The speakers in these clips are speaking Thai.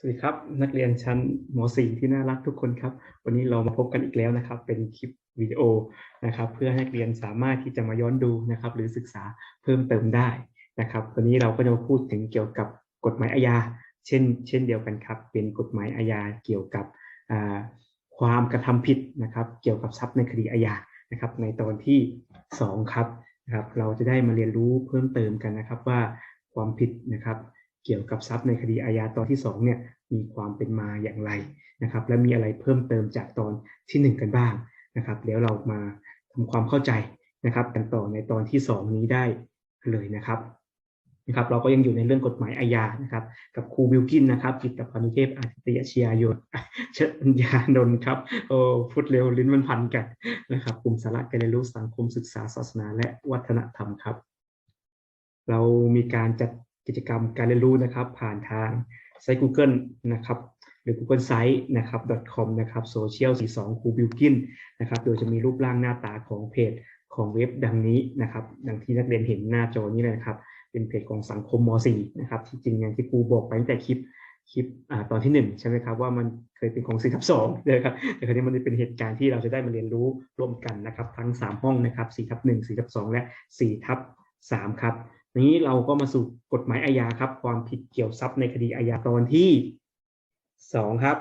สวัสดีครับ นักเรียนชั้นม .4 ที่น่ารักทุกคนครับ วันนี้เรามาพบกันอีกแล้วนะครับ เป็นคลิปวิดีโอนะครับ เพื่อให้นักเรียนสามารถที่จะมาย้อนดูนะครับ หรือศึกษาเพิ่มเติมได้นะครับ วันนี้เราก็จะมาพูดถึงเกี่ยวกับกฎหมายอาญา เช่น เช่นเดียวกันครับ เป็นกฎหมายอาญาเกี่ยวกับความกระทำผิดนะครับ เกี่ยวกับทรัพย์ในคดีอาญานะครับ ในตอนที่สองครับนะครับ เราจะได้มาเรียนรู้เพิ่มเติมกันนะครับว่าความผิดนะครับเกี่ยวกับทรัพย์ในคดีอาญาตอนที่2เนี่ย มีความเป็นมาอย่างไรนะครับ และมีอะไรเพิ่มเติมจากตอนทีหนึ่1 กันบ้างนะครับ แล้วเรามาทำความเข้าใจนะครับกันต่อในตอนที่ 2 นี้ได้เลยนะครับนะครับ เราก็ยังอยู่ในเรื่องกฎหมายอาญานะครับ กับครูบิวกินนะครับกิตตพานุเทพอาทิตยชยายนเชิญญานนท์ครับโอ้พูดเร็วลิ้นมันพันกันนะครับกลุ่มสาระการเรียนรู้สังคมศึกษาศาสนา และวัฒนธรรมครับ เรามีการจัดกิจกรรมการเรียนรู้นะครับ ผ่านทาง ไซต์ Google นะครับหรือ Google Site นะครับ .com นะครับ social 42ครูบิวกินนะครับโดยจะมีรูปร่างหน้าตาของเพจของเว็บดังนี้นะครับ ดังที่นักเรียนเห็นหน้าจอนี้เลยนะครับ เป็นเพจของสังคมม .4 นะครับที่จริงอย่างที่ครูบอกไปตั้งแต่คลิปคลิปอ่าตอนที่ 1 ใช่ไหมครับ ว่ามันเคยเป็นของ4ทับ2นะครับแต่คราวนี้มันเป็นเหตุการณ์ที่เราจะได้มาเรียนรู้ร่วมกันนะครับ ทั้ง 3 ห้องนะครับ4ทับ1 4ทับ2และ4ทับ3ครับ นี้เราก็มาสู่กฎหมายอาญาครับ ความผิดเกี่ยวทรัพย์ในคดีอาญาตอนที่สองครับ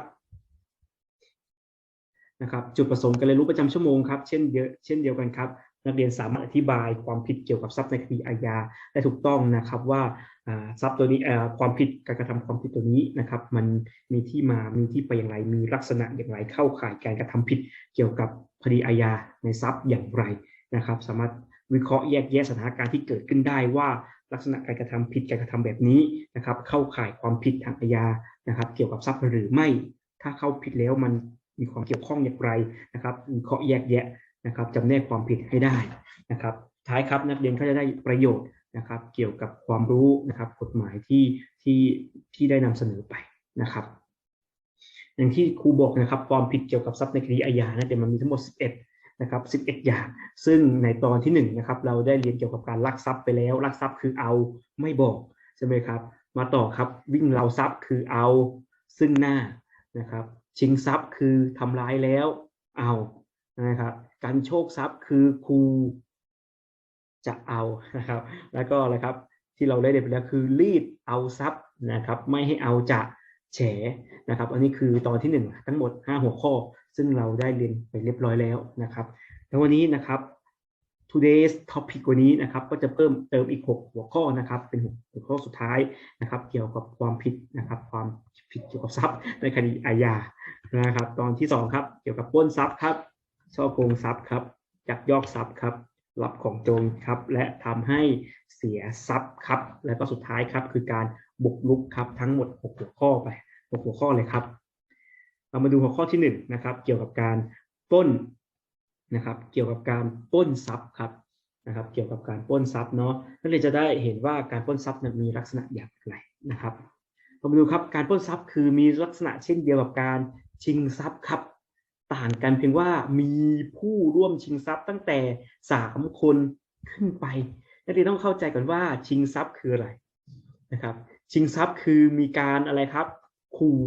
นะครับจุดประสงค์การเรียนรู้ประจำชั่วโมงครับเช่นเดียวเช่นเดียวกันครับนักเรียนสามารถอธิบายความผิดเกี่ยวกับทรัพย์ในคดีอาญาได้ถูกต้องนะครับว่าทรัพย์ตัวนี้ความผิดการกระทำความผิดตัวนี้นะครับ มันมีที่มามีที่ไปอย่างไร มีลักษณะอย่างไรเข้าข่ายการกระทำผิดเกี่ยวกับคดีอาญาในทรัพย์อย่างไรนะครับ สามารถวิเคราะห์แยกแยะสถานการณ์ที่เกิดขึ้นได้ว่า ลักษณะการกระทำผิดการกระทำแบบนี้นะครับ เข้าข่ายความผิดทางอาญานะครับ เกี่ยวกับทรัพย์หรือไม่ ถ้าเข้าผิดแล้วมันมีความเกี่ยวข้องอย่างไรนะครับวิเคาะแยกแยะนะครับจำแนกความผิดให้ได้นะครับ ท้ายครับนักเรียนก็จะได้ประโยชน์นะครับ เกี่ยวกับความรู้นะครับกฎหมายที่ที่ที่ได้นำเสนอไปนะครับ อย่างที่ครูบอกนะครับ ความผิดเกี่ยวกับทรัพย์ในคดีอาญานะเดี๋ยวมันมีทั้งหมด 11 นะครับ 11 อย่าง ซึ่งในตอนที่1นะครับเราได้เรียนเกี่ยวกับการลักทรัพย์ไปแล้วลักทรัพย์คือเอาไม่บอกใช่ไหมครับ มาต่อครับวิ่งเราทรัพย์คือเอาซึ่งหน้านะครับ ชิงทรัพย์คือทำร้ายแล้วเอานะครับ การโชคทรัพย์คือครูจะเอานะครับ แล้วก็อะไรครับที่เราได้เรียนไปแล้วคือรีดเอาทรัพย์นะครับ ไม่ให้เอาจะแฉนะครับ อันนี้คือตอนที่ 1 ทั้งหมด 5 หัวข้อ ซึ่งเราได้เรียนไปเรียบร้อยแล้วนะครับแล้ววันนี้นะครับ today's topic วันนี้นะครับ ก็จะเพิ่มเติมอีก 6 หัวข้อนะครับ เป็นหัวข้อสุดท้ายนะครับ เกี่ยวกับความผิดนะครับ ความผิดเกี่ยวกับทรัพย์ในคดีอาญานะครับ ตอนที่ 2 ครับ เกี่ยวกับปล้นทรัพย์ครับช่อโกงทรัพย์ครับยักยอกทรัพย์ครับรับของโจรครับ และทำให้เสียทรัพย์ครับ และก็สุดท้ายครับ คือการบุกรุกครับทั้งหมด 6 หัวข้อไป 6 หัวข้อเลยครับ เรามาดูหัวข้อที่1นะครับ เกี่ยวกับการป้นนะครับ เกี่ยวกับการป้นทรัพย์ครับนะครับ เกี่ยวกับการป้นทรัพย์เนาะนักเรียนจะได้เห็นว่าการป้นทรัพย์มันมีลักษณะอย่างไรนะครับเรามาดูครับการป้นทรัพย์คือมีลักษณะเช่นเดียวกับการชิงทรัพย์ครับ ต่างกันเพียงว่ามีผู้ร่วมชิงทรัพย์ตั้งแต่สามคนขึ้นไปนักเรียนต้องเข้าใจก่อนว่าชิงทรัพย์คืออะไรนะครับ ชิงทรัพย์คือมีการอะไรครับขู่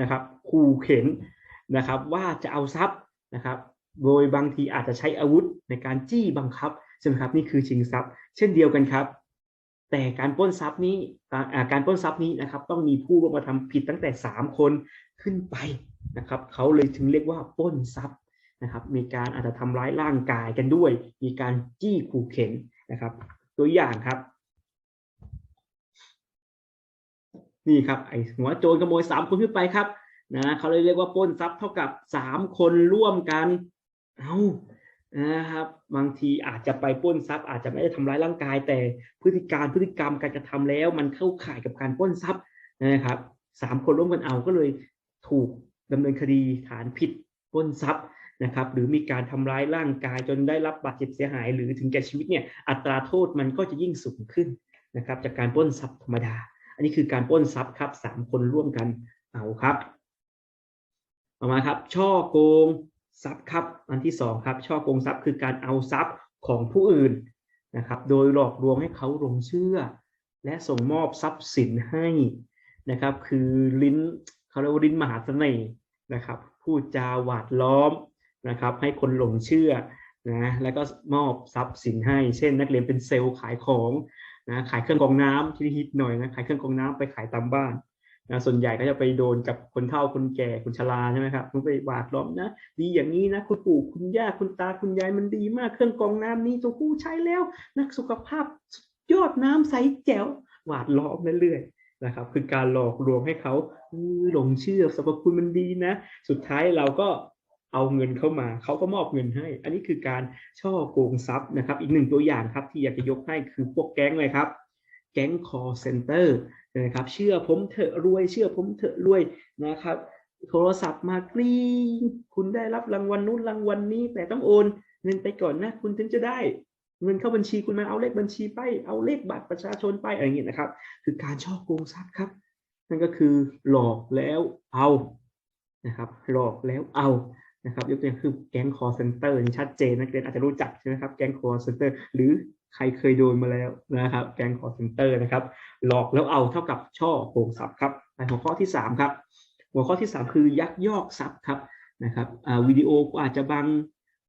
นะครับ ขู่เข็นนะครับ ว่าจะเอาทรัพย์นะครับ โดยบางทีอาจจะใช้อาวุธในการจี้บังคับใช่ไหมครับนี่คือชิงทรัพย์ เช่นเดียวกันครับ แต่การปล้นทรัพย์นี้การปล้นทรัพย์นี้นะครับ ต้องมีผู้ร่วมกระทำผิดตั้งแต่ 3 คนขึ้นไปนะครับเขาเลยถึงเรียกว่าปล้นทรัพย์นะครับ มีการอาจจะทำร้ายร่างกายกันด้วย มีการจี้ขู่เข็นนะครับ ตัวอย่างครับนี่ครับไอหัวโจรขโมยสามคนขึ้นไปครับ นะเขาเลยเรียกว่าปล้นทรัพย์เท่ากับสามคนร่วมกัน เอานะครับบางทีอาจจะไปปล้นทรัพย์ อาจจะไม่ได้ทำร้ายร่างกาย แต่พฤติการพฤติกรรมการกระทำแล้ว มันเข้าข่ายกับการปล้นทรัพย์นะครับสามคนร่วมกันเอาก็เลยถูกดำเนินคดีฐานผิดปล้นทรัพย์นะครับ หรือมีการทำร้ายร่างกายจนได้รับบาดเจ็บเสียหาย หรือถึงแก่ชีวิตเนี่ยอัตราโทษมันก็จะยิ่งสูงขึ้นนะครับ จากการปล้นทรัพย์ธรรมดา อันนี้คือการปล้นทรัพย์ครับสามคนร่วมกันเอาครับ ต่อมาครับ ช่อโกงทรัพย์ครับ อันที่สองครับ ช่อโกงทรัพย์คือการเอาทรัพย์ของผู้อื่นนะครับ โดยหลอกลวงให้เขาหลงเชื่อ และส่งมอบทรัพย์สินให้นะครับ คือลิ้นเขาเรียกว่าลิ้นมหาเสน่ห์นะครับพูดจาหวาดล้อมนะครับ ให้คนหลงเชื่อนะแล้วก็มอบทรัพย์สินให้ เช่น นักเรียนเป็นเซลล์ขายของนะขายเครื่องกรองน้ำที่ฮิตหน่อยนะขายเครื่องกรองน้ำไปขายตามบ้าน นะส่วนใหญ่ก็จะไปโดนกับคนเฒ่าคนแก่คนชราใช่ไหมครับมันไปหวาดล้อมนะดีอย่างนี้นะคุณปู่คุณย่าคุณตาคุณยายมันดีมากเครื่องกรองน้ำนี้ตัวผู้ใช้แล้วนักสุขภาพยอดน้ำใสแจ๋วหวาดล้อมเรื่อยๆนะครับคือการหลอกลวงให้เขาหลงเชื่อสรรพคุณมันดีนะ สุดท้ายเราก็เอาเงินเข้ามาเขาก็มอบเงินให้ อันนี้คือการช่อโกงทรัพย์นะครับ อีกหนึ่งตัวอย่างครับที่อยากจะยกให้คือพวกแก๊งเลยครับ แก๊ง call center นะครับเชื่อผมเถอะรวย เชื่อผมเถอะรวยนะครับ โทรศัพท์มากรี๊งคุณได้รับรางวัลนู้นรางวัลนี้ แต่ต้องโอนเงินไปก่อนนะ คุณถึงจะได้เงินเข้าบัญชีคุณมาเอาเลขบัญชีไปเอาเลขบัตรประชาชนไปอะไรอย่างเงี้ยนะครับ คือการช่อโกงทรัพย์ครับ นั่นก็คือหลอกแล้วเอานะครับ หลอกแล้วเอานะครับยกตัวอย่างคือแก๊ง call center นี่ชัดเจนนักเรียนอาจจะรู้จักใช่ไหมครับแก๊ง call center หรือ ใครเคยโดนมาแล้วนะครับ แก๊ง call center นะครับ หลอกแล้วเอาเท่ากับช่อโกงทรัพย์ครับในหัวข้อที่สามครับ หัวข้อที่ 3 คือยักยอกทรัพย์ครับนะครับวิดีโอก็อาจจะบัง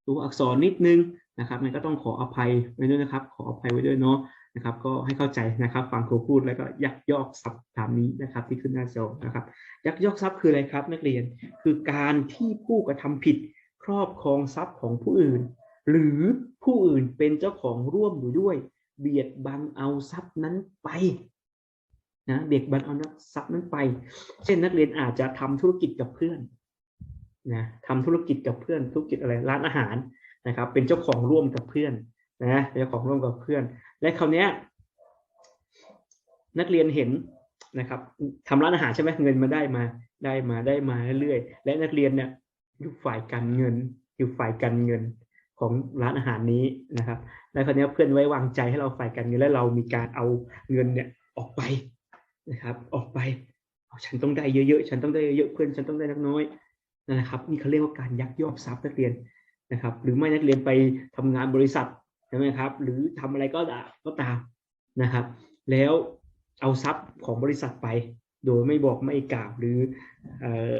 ตัวอักษรนิดนึงนะครับมันก็ต้องขออภัยไว้ด้วยนะครับ ขออภัยไว้ด้วยเนาะนะครับ ก็ให้เข้าใจนะครับ ฟังครูพูดแล้วก็ยักยอกทรัพย์ตามนี้นะครับ ที่ขึ้นหน้าจอนะครับ ยักยอกทรัพย์คืออะไรครับ นักเรียนคือการที่ผู้กระทำผิดครอบครองทรัพย์ของผู้อื่น หรือผู้อื่นเป็นเจ้าของร่วมอยู่ด้วย เบียดบังเอาทรัพย์นั้นไปนะเด็กบันเอาทรัพย์นั้นไป เช่นนักเรียนอาจจะทำธุรกิจกับเพื่อนนะทำธุรกิจกับเพื่อนธุรกิจอะไรร้านอาหารนะครับ เป็นเจ้าของร่วมกับเพื่อนนะเป็นเจ้าของร่วมกับเพื่อน และคราวนี้นักเรียนเห็นนะครับทำร้านอาหารใช่ไหมเงินมาได้มาได้มาได้มาเรื่อยๆและนักเรียนเนี่ยอยู่ฝ่ายการเงินอยู่ฝ่ายการเงิน ของร้านอาหารนี้นะครับและคราวนี้เพื่อนไว้วางใจให้เราฝ่ายการเงินและเรามีการเอาเงินเนี่ยออกไปนะครับ ออกไปเอาฉันต้องได้เยอะๆ ฉันต้องได้เยอะเพื่อนฉันต้องได้นักน้อยนะครับ นี่เขาเรียกว่าการยักยอกทรัพย์นักเรียนนะครับ หรือไม่นักเรียนไปทำงานบริษัทใช่ไหมครับ หรือทำอะไรก็ได้ก็ตามนะครับ แล้วเอาทรัพย์ของบริษัทไป โดยไม่บอกไม่กล่าวหรือเอ่อ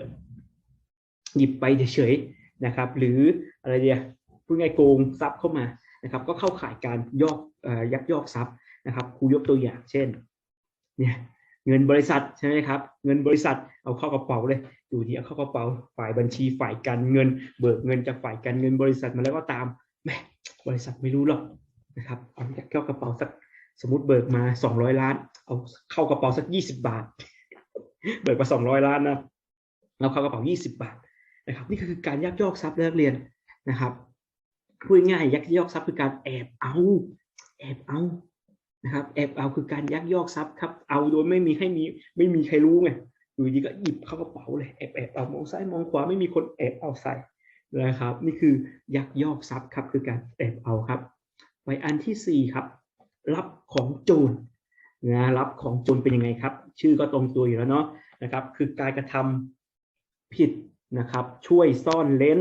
หยิบไปเฉยๆนะครับ หรืออะไรเดีย พูดง่ายโกงทรัพย์เข้ามานะครับ ก็เข้าข่ายการยอกยักยอกทรัพย์นะครับครูยกตัวอย่างเช่นเนี่ยเงินบริษัทใช่ไหมครับ เงินบริษัทเอาเข้ากระเป๋าเลยอยู่ดีเอาเข้ากระเป๋าฝ่ายบัญชีฝ่ายการเงิน เบิกเงินจากฝ่ายการเงินบริษัทมาแล้วก็ตามแมบริษัทไม่รู้หรอกนะครับเอาอยากเข้ากระเป๋าสักสมมติเบิกมาสองร้อยล้าน เอาเข้ากระเป๋าสักยี่สิบาท เบิกมาสองร้อยล้านนะเราเข้ากระเป๋ายี่สิบาทนะครับ นี่คือการยักยอกทรัพย์นักเรียนนะครับ พูดง่ายยักยอกทรัพย์คือการแอบเอา แอบเอานะครับ แอบเอาคือการยักยอกทรัพย์ครับ เอาโดยไม่มีให้มีไม่มีใครรู้ไงอยู่ดีก็หยิบเข้ากระเป๋าเลยแอบแอบเอามองซ้ายมองขวาไม่มีคนแอบเอาใส่นะครับ นี่คือยักยอกทรัพย์ครับ คือการแอบเอาครับไปอันที่สี่ครับ รับของโจรนะรับของโจรเป็นยังไงครับ ชื่อก็ตรงตัวอยู่แล้วเนาะนะครับ คือการกระทำผิดนะครับ ช่วยซ่อนเล้น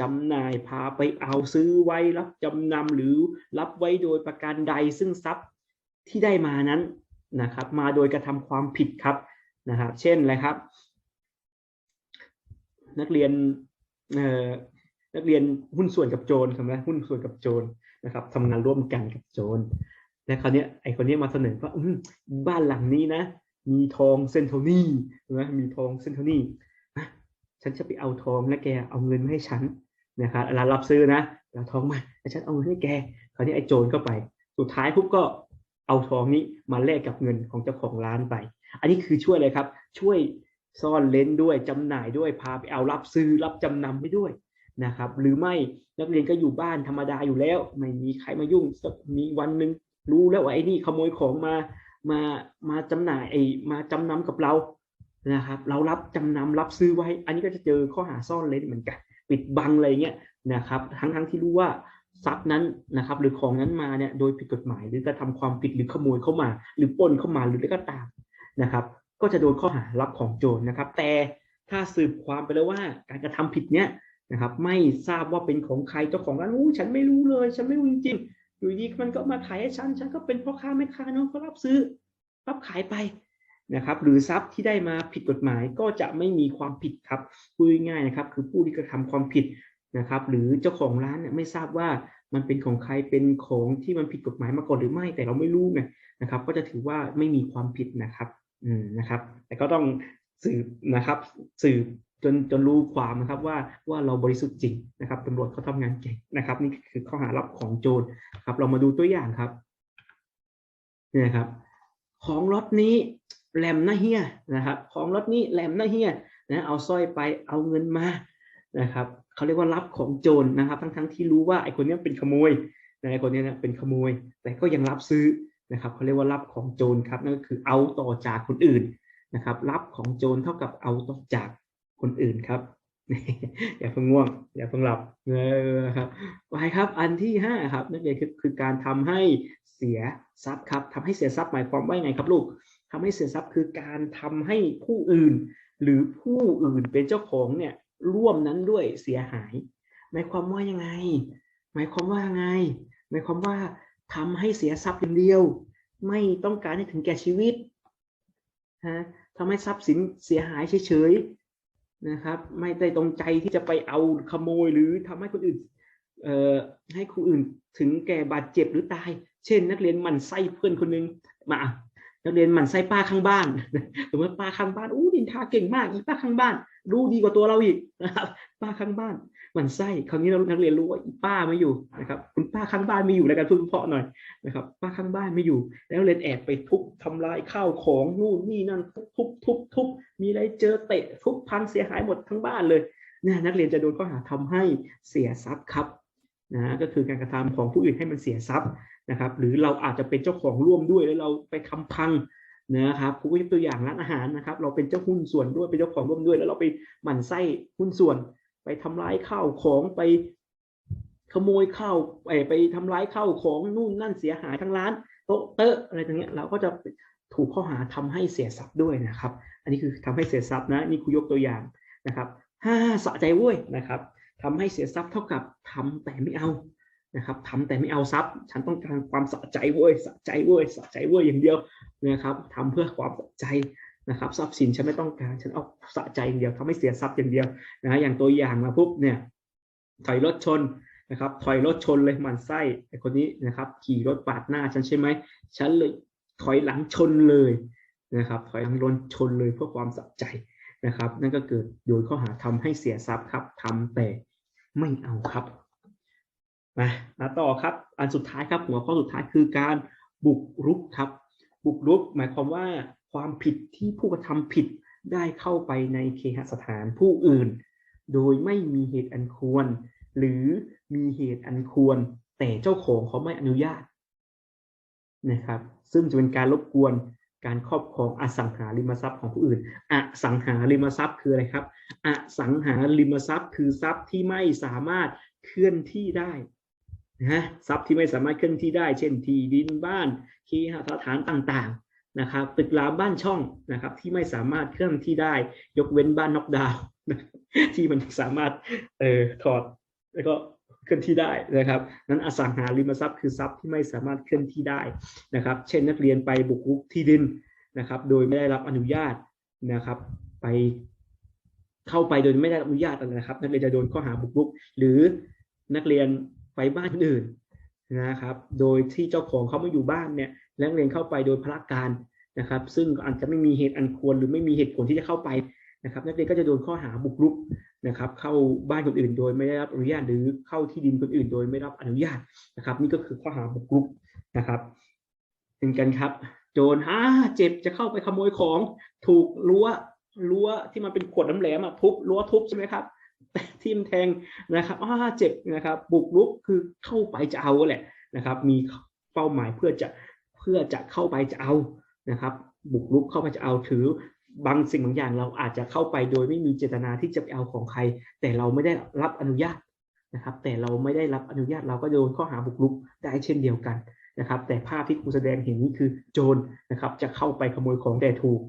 จำหน่ายพาไปเอาซื้อไว้รับจำนำหรือรับไว้โดยประการใดซึ่งทรัพย์ที่ได้มานั้นนะครับ มาโดยกระทำความผิดครับนะครับ เช่นอะไรครับ นักเรียนเอ่อนักเรียนหุ้นส่วนกับโจรใช่ไหมหุ้นส่วนกับโจรนะครับทำงานร่วมกันกับโจรและคราวนี้ไอคนนี้มาเสนอว่าบ้านหลังนี้นะ มีทองเส้นเท่านี้ใช่ไหมมีทองเส้นเท่านี้นะฉันจะไปเอาทองและแกเอาเงินมาให้ฉัน นะครับร้านรับซื้อนะเอาทองมาแล้วฉันเอาเงินให้แกคราวนี้ไอ้โจรก็ไป สุดท้ายปุ๊บก็เอาทองนี้มาแลกกับเงินของเจ้าของร้านไป อันนี้คือช่วยอะไรครับ ช่วยซ่อนเลนด้วยจำหน่ายด้วยพาไปเอารับซื้อรับจำนำให้ด้วยนะครับ หรือไม่นักเรียนก็อยู่บ้านธรรมดาอยู่แล้ว ไม่มีใครมายุ่งสักมีวันหนึ่งรู้แล้วว่าไอ้นี่ขโมยของมามามาจำหน่ายไอ้มาจำนำกับเรานะครับ เรารับจำนำรับซื้อไว้ อันนี้ก็จะเจอข้อหาซ่อนเลนเหมือนกัน ปิดบังอะไรเงี้ยนะครับทั้งทั้งที่รู้ว่าทรัพย์นั้นนะครับหรือของนั้นมาเนี่ยโดยผิดกฎหมายหรือกระทำความผิดหรือขโมยเข้ามา หรือปล้นเข้ามาหรืออะไรก็ตามนะครับ ก็จะโดนข้อหารับของโจรนะครับ แต่ถ้าสืบความไปแล้วว่าการกระทำผิดเนี้ยนะครับ ไม่ทราบว่าเป็นของใครเจ้าของร้านอู้ฉันไม่รู้เลย ฉันไม่รู้จริงๆอยู่ดีมันก็มาขายให้ฉันฉันก็เป็นพ่อค้าแม่ค้าเนาะก็รับซื้อ รับขายไป นะครับหรือทรัพย์ที่ได้มาผิดกฎหมายก็จะไม่มีความผิดครับพูดง่ายๆนะครับคือผู้ที่กระทำความผิดนะครับ หรือเจ้าของร้านเนี่ยไม่ทราบว่ามันเป็นของใครเป็นของที่มันผิดกฎหมายมาก่อนหรือไม่ แต่เราไม่รู้ไงนะครับ ก็จะถือว่าไม่มีความผิดนะครับอืมนะครับ แต่ก็ต้องสืบนะครับสืบจนจนรู้ความนะครับว่าว่าเราบริสุทธิ์จริงนะครับตำรวจเขาทำงานเก่งนะครับ นี่คือข้อหารับของโจรครับ เรามาดูตัวอย่างครับนี่ครับ ของรถนี้ แหลมหนะเฮียนะครับ ของรถนี้แหลมหนะเฮียนะเอาสร้อยไปเอาเงินมานะครับเขาเรียกว่ารับของโจรนะครับ ทั้งทั้งที่รู้ว่าไอ้คนนี้เป็นขโมยนะไอ้คนนี้นะเป็นขโมย แต่ก็ยังรับซื้อนะครับเขาเรียกว่ารับของโจรครับนั่นก็คือเอาต่อจากคนอื่นนะครับ รับของโจรเท่ากับเอาต่อจากคนอื่นครับอย่าเพิ่งง่วง อย่าเพิ่งหลับเออครับไปครับอันที่ห้าครับนั่นเองคือคือการทำให้เสียทรัพย์ครับทำให้เสียทรัพย์หมายความว่าไงครับลูก ทำให้เสียทรัพย์คือการทำให้ผู้อื่น หรือผู้อื่นเป็นเจ้าของเนี่ยร่วมนั้นด้วยเสียหาย หมายความว่ายังไง หมายความว่าไง หมายความว่าทำให้เสียทรัพย์อย่างเดียว ไม่ต้องการให้ถึงแก่ชีวิตฮะทำให้ทรัพย์สินเสียหายเฉยๆนะครับ ไม่ได้ตรงใจที่จะไปเอาขโมยหรือทำให้คนอื่นเอ่อให้คนอื่นถึงแก่บาดเจ็บหรือตาย เช่น นักเรียนมันไส้เพื่อนคนหนึงมา นักเรียนหมันไส้ป้าข้างบ้านสมมติป้าข้างบ้านอู้ดินทาเก่งมากอีป้าข้างบ้าน รู้ดีกว่าตัวเราอีกนะครับป้าข้างบ้านหมันไส้คราวนี้เรานักเรียนรู้ว่าอีป้าไม่อยู่นะครับ คุณป้าข้างบ้านไม่อยู่แล้วกันพูดเพาะหน่อยนะครับ ป้าข้างบ้านไม่อยู่ แล้วเรียนแอบไปทุบทำลายข้าวของนู่นนี่นั่นทุบทุบทุบทุบมีอะไรเจอเตะทุบพังเสียหายหมดทั้งบ้านเลยนะนักเรียนจะโดนข้อหาทำให้เสียทรัพย์ครับนะก็คือการกระทำของผู้อื่นให้มันเสียทรัพย์ นะครับ หรือเราอาจจะเป็นเจ้าของร่วมด้วยแล้วเราไปทำพังนะครับครูก็ยกตัวอย่างร้านอาหารนะครับ เราเป็นเจ้าหุ้นส่วนด้วยเป็นเจ้าของร่วมด้วย แล้วเราไปหมั่นไส้หุ้นส่วน ไปทำร้ายข้าวของไปขโมยข้าวไปไปทำร้ายข้าวของนู่นนั่นเสียหายทั้งร้านโต๊ะเตอะอะไรต่างเงี้ยเราก็จะถูกข้อหาทำให้เสียทรัพย์ด้วยนะครับ อันนี้คือทำให้เสียทรัพย์นะนี่ครูยกตัวอย่างนะครับห้าสะใจเว้ยนะครับทำให้เสียทรัพย์เท่ากับทำแต่ไม่เอา นะครับทำแต่ไม่เอาทรัพย์ ฉันต้องการความสะใจเว้ยสะใจเว้ยสะใจเว้ยอย่างเดียวนะครับทำเพื่อความสะใจนะครับ ทรัพย์สินฉันไม่ต้องการฉันเอาสะใจอย่างเดียวทำให้เสียทรัพย์อย่างเดียวนะอย่างตัวอย่างมาปุ๊บเนี่ยถอยรถชนนะครับถอยรถชนเลยมันไส้ไอคนนี้นะครับขี่รถปาดหน้าฉันใช่ไหมฉันเลยถอยหลังชนเลยนะครับถอยหลังรถชนเลยเพื่อความสะใจนะครับ นั่นก็เกิดโดยข้อหาทำให้เสียทรัพย์ครับทำแต่ไม่เอาครับ มามาต่อครับ อันสุดท้ายครับหัวข้อสุดท้ายคือการบุกรุกครับ บุกรุก หมายความว่าความผิดที่ผู้กระทำผิดได้เข้าไปในเคหสถานผู้อื่น โดยไม่มีเหตุอันควร หรือมีเหตุอันควร แต่เจ้าของเขาไม่อนุญาตนะครับ ซึ่งจะเป็นการรบกวนการครอบครองอสังหาริมทรัพย์ของผู้อื่น อสังหาริมทรัพย์คืออะไรครับ อสังหาริมทรัพย์คือทรัพย์ที่ไม่สามารถเคลื่อนที่ได้ นะทรัพย์ที่ไม่สามารถเคลื่อนที่ได้ เช่นที่ดินบ้านคีหสถานต่างๆนะครับตึกรามบ้านช่องนะครับ ที่ไม่สามารถเคลื่อนที่ได้ ยกเว้นบ้านนอกดาวน์ที่มันสามารถเอ่อถอดแล้วก็เคลื่อนที่ได้นะครับ นั้นอสังหาริมทรัพย์คือทรัพย์ที่ไม่สามารถเคลื่อนที่ได้นะครับ เช่นนักเรียนไปบุกรุกที่ดินนะครับ โดยไม่ได้รับอนุญาตนะครับ ไปเข้าไปโดยไม่ได้รับอนุญาตนะครับ นักเรียนจะโดนข้อหาบุกรุก หรือนักเรียน ไปบ้านคนอื่นนะครับ โดยที่เจ้าของเขาไม่อยู่บ้านเนี่ยและนักเรียนเข้าไปโดยพละการนะครับ ซึ่งอาจจะไม่มีเหตุอันควรหรือไม่มีเหตุผลที่จะเข้าไปนะครับ นักเรียนก็จะโดนข้อหาบุกรุกนะครับ เข้าบ้านคนอื่น โดยไม่ได้รับอนุญาตหรือเข้าที่ดินคนอื่น โดยไม่รับอนุญาตนะครับ นี่ก็คือข้อหาบุกรุกนะครับเป็นกันครับ โจรฮ่าเจ็บจะเข้าไปขโมยของ ถูกรั้วรั้วที่มันเป็นขวดน้ำแหลมอะทุบรั้วทุบใช่ไหมครับ ทิ่มแทงนะครับอ้าเจ็บนะครับบุกรุกคือเข้าไปจะเอาแหละนะครับ มีเป้าหมายเพื่อจะเพื่อจะเข้าไปจะเอานะครับ บุกรุกเข้าไปจะเอาถือบางสิ่งบางอย่างเราอาจจะเข้าไปโดยไม่มีเจตนาที่จะไปเอาของใคร แต่เราไม่ได้รับอนุญาตนะครับ แต่เราไม่ได้รับอนุญาตเราก็โดนข้อหาบุกรุกได้เช่นเดียวกันนะครับ แต่ภาพที่ครูแสดงเห็นนี้คือโจรนะครับ จะเข้าไปขโมยของแต่ถูก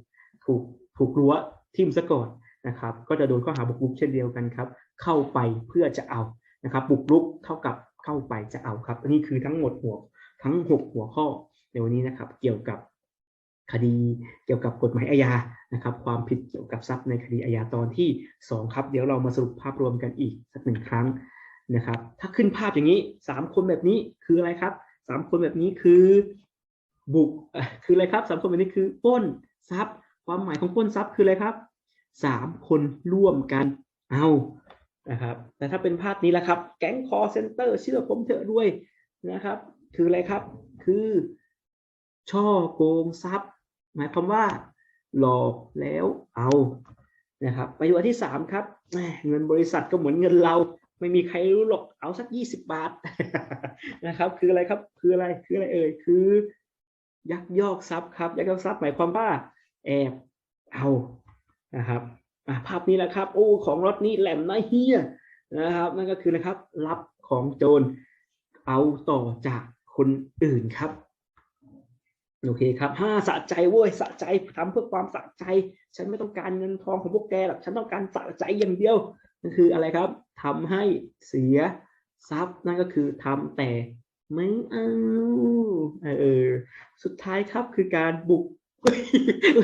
ถูกถูกรั้วทิ่มซะก่อน นะครับ ก็จะโดนข้อหาบุกรุกเช่นเดียวกันครับ เข้าไปเพื่อจะเอานะครับ บุกรุกเท่ากับเข้าไปจะเอาครับนนี้คือทั้งหมดหัวทั้ง 6 หัวข้อในวันนี้นะครับ เกี่ยวกับคดีเกี่ยวกับกฎหมายอาญานะครับ ความผิดเกี่ยวกับทรัพย์ในคดีอาญาตอนที่สองครับ เดี๋ยวเรามาสรุปภาพรวมกันอีกสักหนึ่งครั้งนะครับ ถ้าขึ้นภาพอย่างนี้สามคนแบบนี้คืออะไรครับสามคนแบบนี้คือบุกคืออะไรครับสามคนแบบนี้คือป้นทรัพย์ ความหมายของป้นทรัพย์คืออะไรครับ สามคนร่วมกันเอานะครับ แต่ถ้าเป็นภาพนี้แหละครับ แก๊งคอเซ็นเตอร์เชื่อผมเถอะด้วยนะครับ คืออะไรครับ คือ ช่อโกงทรัพย์ หมายความว่า หลอกแล้วเอานะครับประโยชน์ที่สามครับเงินบริษัทก็เหมือนเงินเรา ไม่มีใครรู้หรอกเอาสักยี่สิบบาทนะครับ คืออะไรครับ คืออะไรคืออะไรเอ่ยคือ ยักยอกทรัพย์ครับ ยักยอกทรัพย์หมายความว่าแอบเอา นะครับภาพนี้แหละครับ โอ้ของรถนี้แหลมนะเฮียนะครับ นั่นก็คือนะครับ รับของโจรเอาต่อจากคนอื่นครับโอเคครับห้าสะใจเว้ยสะใจทำเพื่อความสะใจ ฉันไม่ต้องการเงินทองของพวกแกหรอกฉันต้องการสะใจอย่างเดียวนั่นคืออะไรครับทำให้เสียทรัพย์นั่นก็คือทำแต่ไม่เอาเออสุดท้ายครับคือการบุก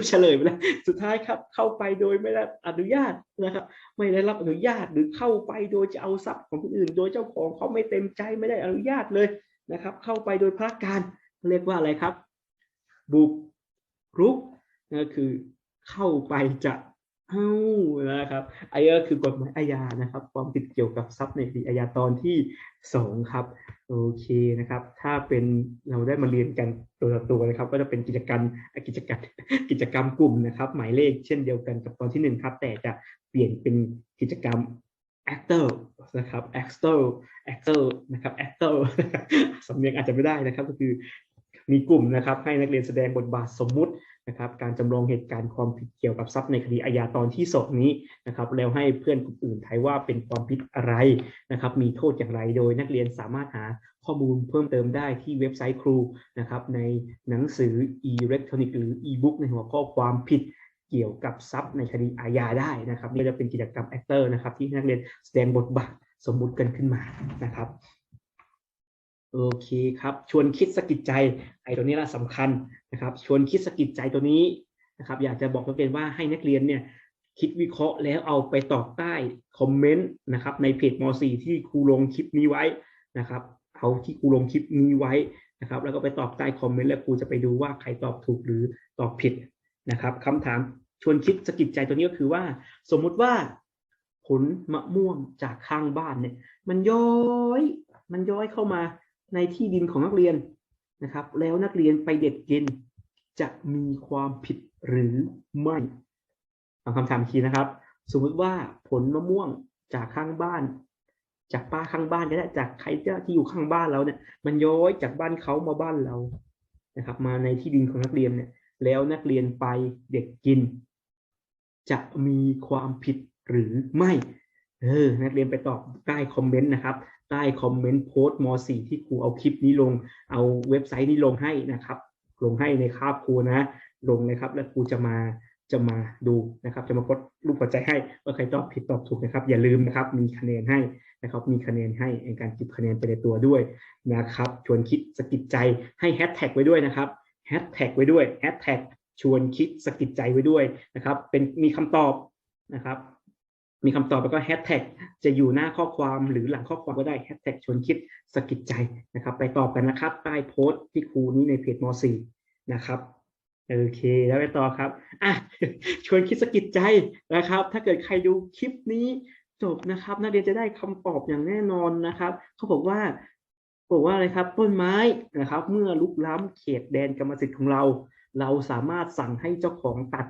เฉลยไปแล้วสุดท้ายครับ เข้าไปโดยไม่ได้อนุญาตนะครับ ไม่ได้รับอนุญาตหรือเข้าไปโดยจะเอาทรัพย์ของคนอื่น โดยเจ้าของเขาไม่เต็มใจไม่ได้อนุญาตเลยนะครับ เข้าไปโดยพระการเรียกว่าอะไรครับ บุกรุกนั่นก็คือเข้าไปจะ เอานะครับไอ้ก็คือกฎหมายอาญานะครับ ความผิดเกี่ยวกับทรัพย์ในคดีอาญาตอนที่สองครับโอเคนะครับ ถ้าเป็นเราได้มาเรียนกันตัวต่อตัวนะครับ ก็จะเป็นกิจกรรมกิจกรรมกิจกรรมกลุ่มนะครับ หมายเลขเช่นเดียวกันกับตอนที่หนึ่งครับ แต่จะเปลี่ยนเป็นกิจกรรม actor นะครับ actor actor นะครับ actor สำเนียงอาจจะไม่ได้นะครับ ก็คือมีกลุ่มนะครับ ให้นักเรียนแสดงบทบาทสมมุติ นะครับการจำลองเหตุการณ์ความผิดเกี่ยวกับทรัพย์ในคดีอาญาตอนที่สองนี้นะครับแล้วให้เพื่อนกลุ่มอื่นทายว่าเป็นความผิดอะไรนะครับมีโทษอย่างไรโดยนักเรียนสามารถหาข้อมูลเพิ่มเติมได้ที่เว็บไซต์ครูนะครับในหนังสือ e-electronic หรือ e-book ในหัวข้อความผิดเกี่ยวกับทรัพย์ในคดีอาญาได้นะครับนี่จะเป็นกิจกรรม actor นะครับที่นักเรียนแสดงบทบาทสมมุติกันขึ้นมานะครับ โอเคครับชวนคิดสะกิดใจไอ้ตัวนี้ละสำคัญนะครับชวนคิดสะกิดใจตัวนี้นะครับอยากจะบอกนักเรียนว่าให้นักเรียนเนี่ยคิดวิเคราะห์แล้วเอาไปตอบใต้คอมเมนต์นะครับในเพจม .4 ที่ครูลงคลิปนี้ไว้นะครับเอาที่ครูลงคลิปนี้ไว้นะครับแล้วก็ไปตอบใต้คอมเมนต์แล้วครูจะไปดูว่าใครตอบถูกหรือตอบผิดนะครับคำถามชวนคิดสะกิดใจตัวนี้ก็คือว่า สมมุติว่าผลมะม่วงจากข้างบ้านเนี่ยมันย้อย มันย้อยเข้ามา ในที่ดินของนักเรียนนะครับ แล้วนักเรียนไปเด็ดกิน จะมีความผิดหรือไม่ฟังคำถามอีนะครับ สมมติว่าผลมะม่วงจากข้างบ้าน จากป้าข้างบ้านก็ได้จากใครที่อยู่ข้างบ้านเราเนี่ย มันย้อยจากบ้านเขามาบ้านเรานะครับ มาในที่ดินของนักเรียนเนี่ย แล้วนักเรียนไปเด็ดกิน จะมีความผิดหรือไม่ เออ นักเรียนไปตอบใต้คอมเมนต์นะครับ ใต้คอมเมนต์โพสต์ม .4 ที่ครูเอาคลิปนี้ลง เอาเว็บไซต์นี้ลงให้นะครับ ลงให้ในคาบครูนะ ลงเลยครับ แล้วครูจะมาจะมาดูนะครับ จะมากดรูปหัวใจให้ว่าใครตอบผิดตอบถูกนะครับ อย่าลืมนะครับ มีคะแนนให้นะครับ มีคะแนนให้ในการเก็บคะแนนไปในตัวด้วยนะครับ ชวนคิดสะกิดใจให้แฮชแท็กไว้ด้วยนะครับแฮชแท็กไว้ด้วยแฮชแท็กชวนคิดสะกิดใจไว้ด้วยนะครับ เป็นมีคำตอบนะครับ มีคำตอบแล้วก็แฮชแท็กจะอยู่หน้าข้อความหรือหลังข้อความก็ได้แฮชแท็กชวนคิดสะกิดใจนะครับ ไปตอบกันนะครับใต้โพสต์ที่ครูนี้ในเพจม .4 นะครับโอเค แล้วไปต่อครับอะชวนคิดสะกิดใจนะครับ ถ้าเกิดใครดูคลิปนี้จบนะครับ นักเรียนจะได้คำตอบอย่างแน่นอนนะครับเขาบอกว่าบอกว่าอะไรครับต้นไม้นะครับ เมื่อลุกล้ำเขตแดนกรรมสิทธิ์ของเรา เราสามารถสั่งให้เจ้าของตัด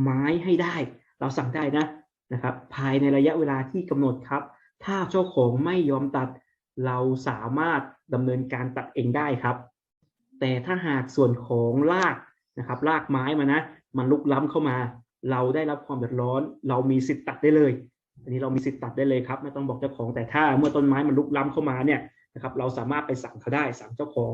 ไม้ให้ได้ เราสั่งได้นะ นะครับ ภายในระยะเวลาที่กำหนดครับ ถ้าเจ้าของไม่ยอมตัด เราสามารถดำเนินการตัดเองได้ครับ แต่ถ้าหากส่วนของรากนะครับรากไม้มานะมันลุกล้ำเข้ามา เราได้รับความเดือดร้อน เรามีสิทธิ์ตัดได้เลย อันนี้เรามีสิทธิ์ตัดได้เลยครับ ไม่ต้องบอกเจ้าของแต่ถ้าเมื่อต้นไม้มันลุกล้ำเข้ามาเนี่ยนะครับเราสามารถไปสั่งเขาได้สั่งเจ้าของ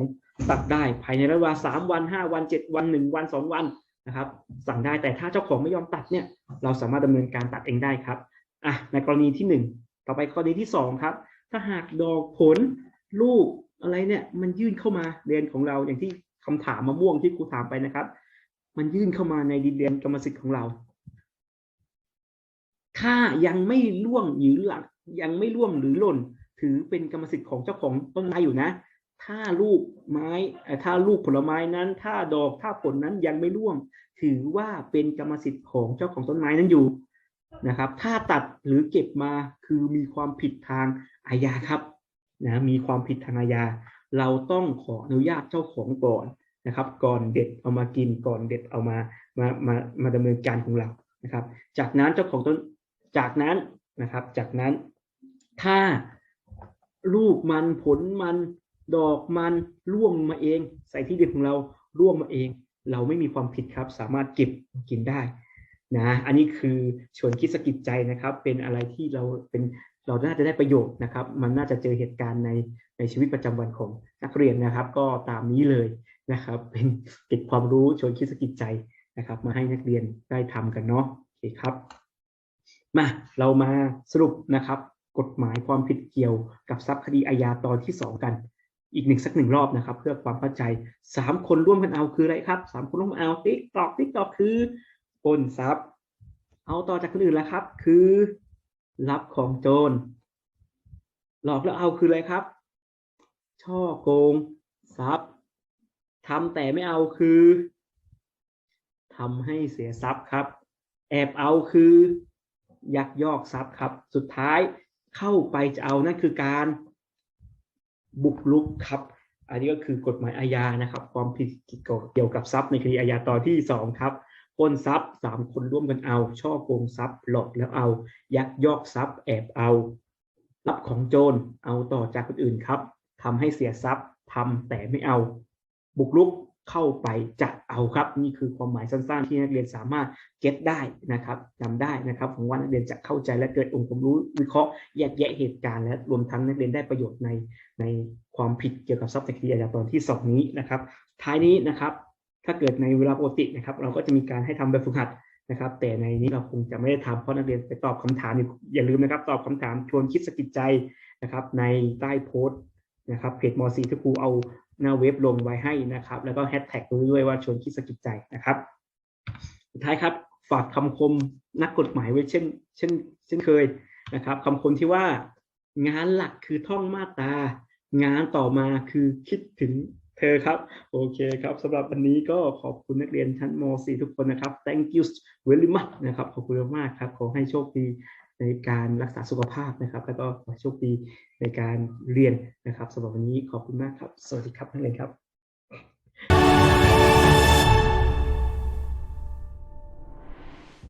ตัดได้ภายในระยะเวลาสามวันห้าวันเจ็ดวันหนึ่งวันสองวัน นะครับ สั่งได้แต่ถ้าเจ้าของไม่ยอมตัดเนี่ย เราสามารถดำเนินการตัดเองได้ครับอะในกรณีที่หนึ่งต่อไปกรณีที่สองครับ ถ้าหากดอกผลลูกอะไรเนี่ยมันยื่นเข้ามาเรียนของเราอย่างที่คำถามมะม่วงที่ครูถามไปนะครับ มันยื่นเข้ามาในดินแดนกรรมสิทธิ์ของเรา ถ้ายังไม่ล่วงหรือหลักยังไม่ล่วงหรือหล่นถือเป็นกรรมสิทธิ์ของเจ้าของต้นไม้อยู่นะ ถ้าลูกไม้ถ้าลูกผลไม้นั้น ถ้าดอกถ้าผลนั้นยังไม่ร่วง ถือว่าเป็นกรรมสิทธิ์ของเจ้าของต้นไม้นั้นอยู่นะครับ ถ้าตัดหรือเก็บมาคือมีความผิดทางอาญาครับนะมีความผิดทางอาญา เราต้องขออนุญาตเจ้าของก่อนนะครับ ก่อนเด็ดเอามากินก่อนเด็ดเอามามามามาดำเนินการของเรานะครับ จากนั้นเจ้าของต้นจากนั้นนะครับ จากนั้นถ้าลูกมันผลมัน ดอกมันร่วงมาเอง ใส่ที่ดินของเราร่วงมาเอง เราไม่มีความผิดครับ สามารถเก็บกินได้นะอันนี้คือชวนคิดสะกิดใจนะครับ เป็นอะไรที่เราเป็นเราน่าจะได้ประโยชน์นะครับ มันน่าจะเจอเหตุการณ์ในในชีวิตประจำวันของนักเรียนนะครับ ก็ตามนี้เลยนะครับ เป็นเก็บความรู้ชวนคิดสะกิดใจนะครับ มาให้นักเรียนได้ทำกันเนาะโอเคครับ มาเรามาสรุปนะครับ กฎหมายความผิดเกี่ยวกับทรัพย์คดีอาญาตอนที่ 2 กัน อีกหนึ่งสักหนึ่งรอบนะครับ เพื่อความเข้าใจสามคนร่วมกันเอาคืออะไรครับสามคนร่วมเอาติ๊กตอกติ๊กตอกคือปล้นทรัพย์ เอาต่อจากคนอื่นแล้วครับ คือรับของโจรหลอกแล้วเอาคืออะไรครับ ช่อโกงทรัพย์ทำแต่ไม่เอาคือทำให้เสียทรัพย์ครับ แอบเอาคือยักยอกทรัพย์ครับ สุดท้ายเข้าไปจะเอานั่นคือการ บุกรุกครับ อันนี้ก็คือกฎหมายอาญานะครับ ความผิดเกี่ยวกับทรัพย์ในคดีอาญาตอนที่สองครับปล้นทรัพย์สามคนร่วมกันเอา ช่อโกงทรัพย์หลอกแล้วเอา ยักยอกทรัพย์ แอบเอา รับของโจรเอาต่อจากคนอื่นครับทำให้เสียทรัพย์ทำแต่ไม่เอา บุกรุก เข้าไปจะเอาครับ นี่คือความหมายสั้นๆ ที่นักเรียนสามารถเก็ตได้นะครับจำได้นะครับผมว่านักเรียนจะเข้าใจและเกิดองค์ความรู้วิเคราะห์แยกแยะเหตุการณ์และรวมทั้งนักเรียนได้ประโยชน์ในในความผิดเกี่ยวกับทรัพย์ในคดีอาญาตอนที่สองนี้นะครับ ท้ายนี้นะครับ ถ้าเกิดในเวลาปกตินะครับ เราก็จะมีการให้ทำแบบฝึกหัดนะครับ แต่ในนี้เราคงจะไม่ได้ทำเพราะนักเรียนไปตอบคำถามอยู่อย่าลืมนะครับ ตอบคำถามชวนคิดสะกิดใจนะครับ ในใต้โพสต์นะครับเพจมสีที่ครูเอา หน้าเว็บลงไว้ให้นะครับ แล้วก็แฮชแท็กด้วยว่าชวนคิดสะกิดใจนะครับสุดท้ายครับฝากคำคมนักกฎหมายไว้เช่น เช่น เช่นเคยนะครับคำคมที่ว่างานหลักคือท่องมาตรา งานต่อมาคือคิดถึงเธอครับ โอเคครับสำหรับวันนี้ก็ขอบคุณนักเรียนชั้นม .4 ทุกคนนะครับ thank you very much นะครับ ขอบคุณมากครับ ขอให้โชคดี ในการรักษาสุขภาพนะครับ แล้วก็ขอโชคดีในการเรียนนะครับสำหรับวันนี้ขอบคุณมากครับ สวัสดีครับนักเรียนครับ